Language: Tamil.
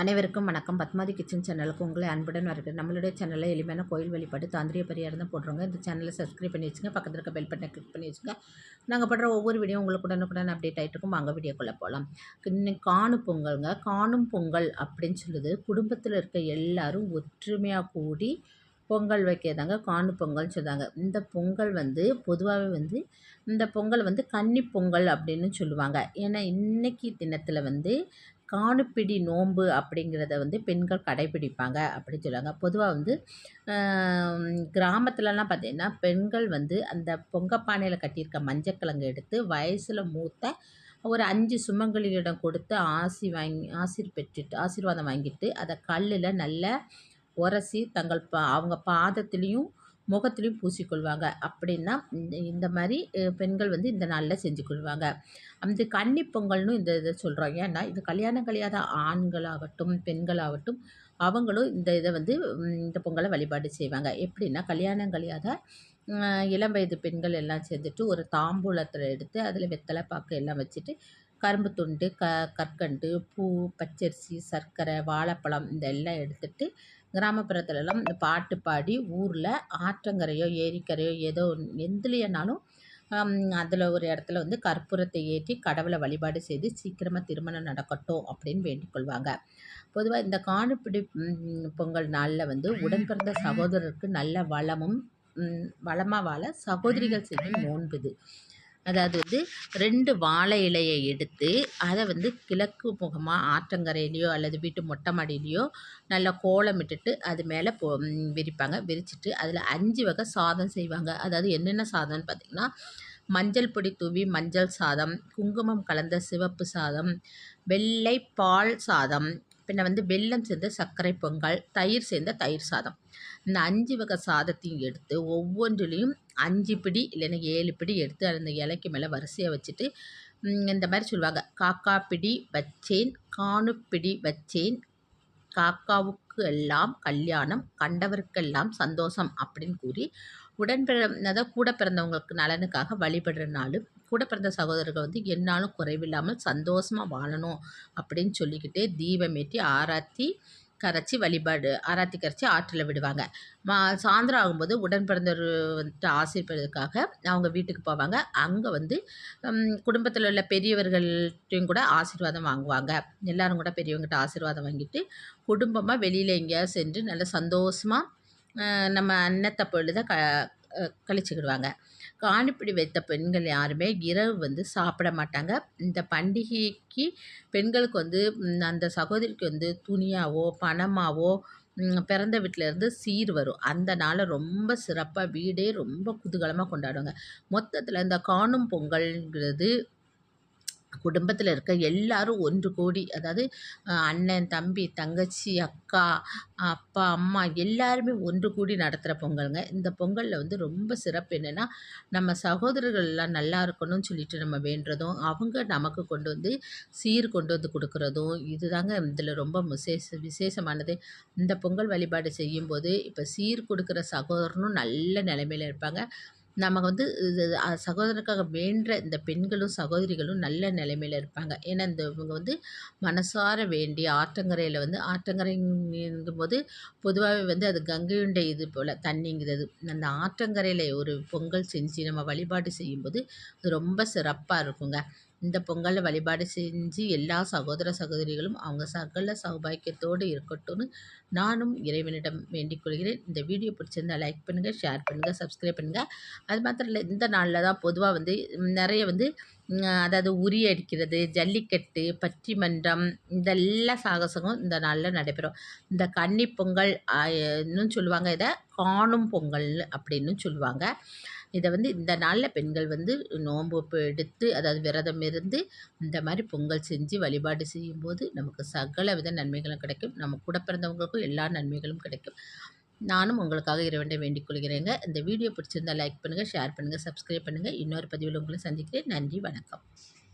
அனைவருக்கும் வணக்கம். பத்மாதி கிச்சன் சேனலுக்கு உங்களை அன்புடன் வருகிறது நம்மளுடைய சேனலில் எளிமையான கோயில் வழிபாடு தாந்திரிய பரிகாரம் தான் போடுறோங்க இந்த சேனலை சப்ஸ்கிரைப் பண்ணி வச்சுங்க. பக்கத்தில் இருக்க பெல் பட்டனை கிளிக் பண்ணி வச்சுங்க. நாங்கள் படுற ஒவ்வொரு வீடியோ உங்களுக்கு உடனுக்குடன் அப்டேட் ஆகிட்டு இருக்கும். வாங்க வீடியோக்குள்ளே போகலாம் இன்னைக்கு காணும் பொங்கல்ங்க. காணும் பொங்கல் அப்படின்னு சொல்லுது. குடும்பத்தில் இருக்க எல்லாரும் ஒற்றுமையாக கூடி பொங்கல் வைக்கிறதாங்க காணும் பொங்கல்னு சொல்லுவாங்க இந்த பொங்கல் வந்து பொதுவாகவே வந்து இந்த பொங்கல் வந்து கன்னி பொங்கல் அப்படின்னு சொல்லுவாங்க. ஏன்னா இன்றைக்கி தினத்தில் வந்து காணுப்பிடி நோன்பு அப்படிங்கிறத வந்து பெண்கள் கடைபிடிப்பாங்க அப்படின்னு சொல்லுவாங்க. பொதுவாக வந்து கிராமத்துலலாம் பார்த்திங்கன்னா பெண்கள் வந்து அந்த பொங்கப்பானையில் கட்டியிருக்க மஞ்சக்கிழங்கு எடுத்து வயசில் மூத்த ஒரு அஞ்சு சுமங்கலியிடம் கொடுத்து ஆசி வாங்கி ஆசிர் பெற்றுட்டு ஆசீர்வாதம் வாங்கிட்டு அதை கல்லில் நல்லா உரசி தங்கள் பா அவங்க பாதத்துலேயும் முகத்துலேயும் பூசிக்கொள்வாங்க. அப்படின்னா இந்த இந்த மாதிரி பெண்கள் வந்து இந்த நாளில் செஞ்சு கொள்வாங்க அந்த கன்னி பொங்கல்னு இந்த இதை சொல்கிறோம் ஏன்னா இது கல்யாணம் கழியாத ஆண்களாகட்டும் பெண்களாகட்டும் அவங்களும் இந்த இதை வந்து இந்த பொங்கலை வழிபாடு செய்வாங்க. எப்படின்னா கல்யாணம் கழியாத இளம் வயது பெண்கள் எல்லாம் சேர்ந்துட்டு ஒரு தாம்பூலத்தில் எடுத்து அதில் வெத்தலை பாக்கு எல்லாம் வச்சுட்டு கரும்பு துண்டு க கற்கண்டு பூ பச்சரிசி சர்க்கரை வாழைப்பழம் இந்த எல்லாம் எடுத்துகிட்டு கிராமப்புறத்துலலாம் இந்த பாட்டு பாடி ஊரில் ஆற்றங்கரையோ ஏரிக்கரையோ ஏதோ எந்துலையனாலும் அதில் ஒரு இடத்துல வந்து கற்பூரத்தை ஏற்றி கடவுளை வழிபாடு செய்து சீக்கிரமாக திருமணம் நடக்கட்டும் அப்படின்னு வேண்டிக்கொள்வாங்க பொதுவாக இந்த காணுப்பிடி பொங்கல் நாளில் வந்து உடன் பிறந்த சகோதரருக்கு நல்ல வளமும் வளமாக வாழ சகோதரிகள் செய்யும் நோன்புது அதாவது வந்து ரெண்டு வாழை இலையை எடுத்து அதை வந்து கிழக்கு முகமாக ஆற்றங்கரையிலையோ அல்லது வீட்டு மொட்டை மாடியிலையோ நல்லா கோலமிட்டுட்டு அது மேலே போ விரிப்பாங்க. விரிச்சிட்டு அதில் அஞ்சு வகை சாதம் செய்வாங்க. அதாவது என்னென்ன சாதம்னு பார்த்திங்கன்னா மஞ்சள் பொடி தூவி மஞ்சள் சாதம் குங்குமம் கலந்த சிவப்பு சாதம் வெள்ளை பால் சாதம் பின்ன வந்து வெல்லம் சேர்ந்த சர்க்கரை பொங்கல் தயிர் சேர்ந்த தயிர் சாதம். இந்த அஞ்சு வகை சாதத்தையும் எடுத்து ஒவ்வொன்றிலையும் அஞ்சு பிடி இல்லைன்னா ஏழு பிடி எடுத்து அந்த இலைக்கு மேலே வரிசையாக வச்சுட்டு இந்த மாதிரி சொல்லுவாங்க. காக்கா பிடி வச்சேன் காணுப்பிடி பிடி வச்சேன் காக்காவுக்கு எல்லாம் கல்யாணம் கண்டவருக்கெல்லாம் சந்தோஷம் அப்படின்னு கூறி உடன் பிற கூட பிறந்தவங்களுக்கு நலனுக்காக வழிபடுற நாள் கூட பிறந்த சகோதரர்கள் வந்து என்னாலும் குறைவில்லாமல் சந்தோஷமாக வாழணும் அப்படின்னு சொல்லிக்கிட்டே தீபமேற்றி ஆராத்தி கரைச்சி வழிபாடு ஆராத்தி கரைச்சி ஆற்றில் விடுவாங்க. மா சாயந்தரம் ஆகும்போது உடன் பிறந்தவர் வந்துட்டு ஆசீர்வதற்காக அவங்க வீட்டுக்கு போவாங்க. அங்கே வந்து குடும்பத்தில் உள்ள பெரியவர்கள்ட்டையும் கூட ஆசீர்வாதம் வாங்குவாங்க. எல்லோரும் கூட பெரியவங்ககிட்ட ஆசீர்வாதம் வாங்கிட்டு குடும்பமாக வெளியில் எங்கேயாவது சென்று நல்ல சந்தோஷமாக நம்ம அன்னத்தை பொழுத க கழிச்சுக்கிடுவாங்க. காணிப்பிடி வைத்த பெண்கள் யாருமே இரவு வந்து சாப்பிட மாட்டாங்க. இந்த பண்டிகைக்கு பெண்களுக்கு வந்து அந்த சகோதரிக்கு வந்து துணியாவோ பணமாவோ பிறந்த வீட்டிலேருந்து சீர் வரும். அந்த நாளை ரொம்ப சிறப்பாக வீடே ரொம்ப குதூகலமாக கொண்டாடுவாங்க. மொத்தத்தில் இந்த காணும் பொங்கல்ங்கிறது குடும்பத்தில் இருக்க எல்லாரும் ஒன்று கூடி அதாவது அண்ணன் தம்பி தங்கச்சி அக்கா அப்பா அம்மா எல்லாருமே ஒன்று கூடி நடத்துகிற பொங்கலுங்க. இந்த பொங்கலில் வந்து ரொம்ப சிறப்பு என்னென்னா நம்ம சகோதரர்கள் எல்லாம் நல்லா இருக்கணும்னு சொல்லிட்டு நம்ம வேண்டுறதும் அவங்க நமக்கு கொண்டு வந்து சீர் கொண்டு வந்து கொடுக்குறதும் இதுதாங்க இதில் ரொம்ப விசேஷ விசேஷமானது. இந்த பொங்கல் வழிபாடு செய்யும்போது இப்போ சீர் கொடுக்குற சகோதரனும் நல்ல நிலைமையில் இருப்பாங்க. நம்ம வந்து இது சகோதரருக்காக வேண்ட இந்த பெண்களும் சகோதரிகளும் நல்ல நிலைமையில் இருப்பாங்க. ஏன்னா இந்த இவங்க வந்து மனசார வேண்டி ஆற்றங்கரையில் வந்து ஆற்றங்கரைங்கும்போது பொதுவாகவே வந்து அது கங்கையுண்டை இது போல் தண்ணிங்கிறது. அந்த ஆற்றங்கரையில் ஒரு பொங்கல் செஞ்சு நம்ம வழிபாடு செய்யும்போது அது ரொம்ப சிறப்பாக இருக்குங்க. இந்த பொங்கலை வழிபாடு செஞ்சு எல்லா சகோதர சகோதரிகளும் அவங்க சகல சௌபாக்கியத்தோடு இருக்கட்டும்னு நானும் இறைவனிடம் வேண்டிக் கொள்கிறேன். இந்த வீடியோ பிடிச்சிருந்தா லைக் பண்ணுங்கள் ஷேர் பண்ணுங்கள் சப்ஸ்கிரைப் பண்ணுங்கள் அது மாத்திரம் இல்லை இந்த நாளில் தான் பொதுவாக வந்து நிறைய வந்து அதாவது உரி அடிக்கிறது ஜல்லிக்கட்டு பட்டிமன்றம் இந்த எல்லா சாகசமும் இந்த நாளில் நடைபெறும். இந்த கன்னி பொங்கல் இன்னும் சொல்லுவாங்க இதை காணும் பொங்கல் அப்படின்னு சொல்லுவாங்க. இதை வந்து இந்த நாளில் பெண்கள் வந்து நோன்பு எடுத்து அதாவது விரதம் இருந்து இந்த மாதிரி பொங்கல் செஞ்சு வழிபாடு செய்யும்போது நமக்கு சகல வித நன்மைகளும் கிடைக்கும். நம்ம கூட பிறந்தவங்களுக்கும் எல்லா நன்மைகளும் கிடைக்கும். நானும் உங்களுக்காக இறைவனை வேண்டிக் கொள்கிறேங்க இந்த வீடியோ பிடிச்சிருந்தால் லைக் பண்ணுங்கள் ஷேர் பண்ணுங்கள் சப்ஸ்கிரைப் பண்ணுங்கள் இன்னொரு பதிவில் உங்களை சந்திக்கிறேன். நன்றி வணக்கம்.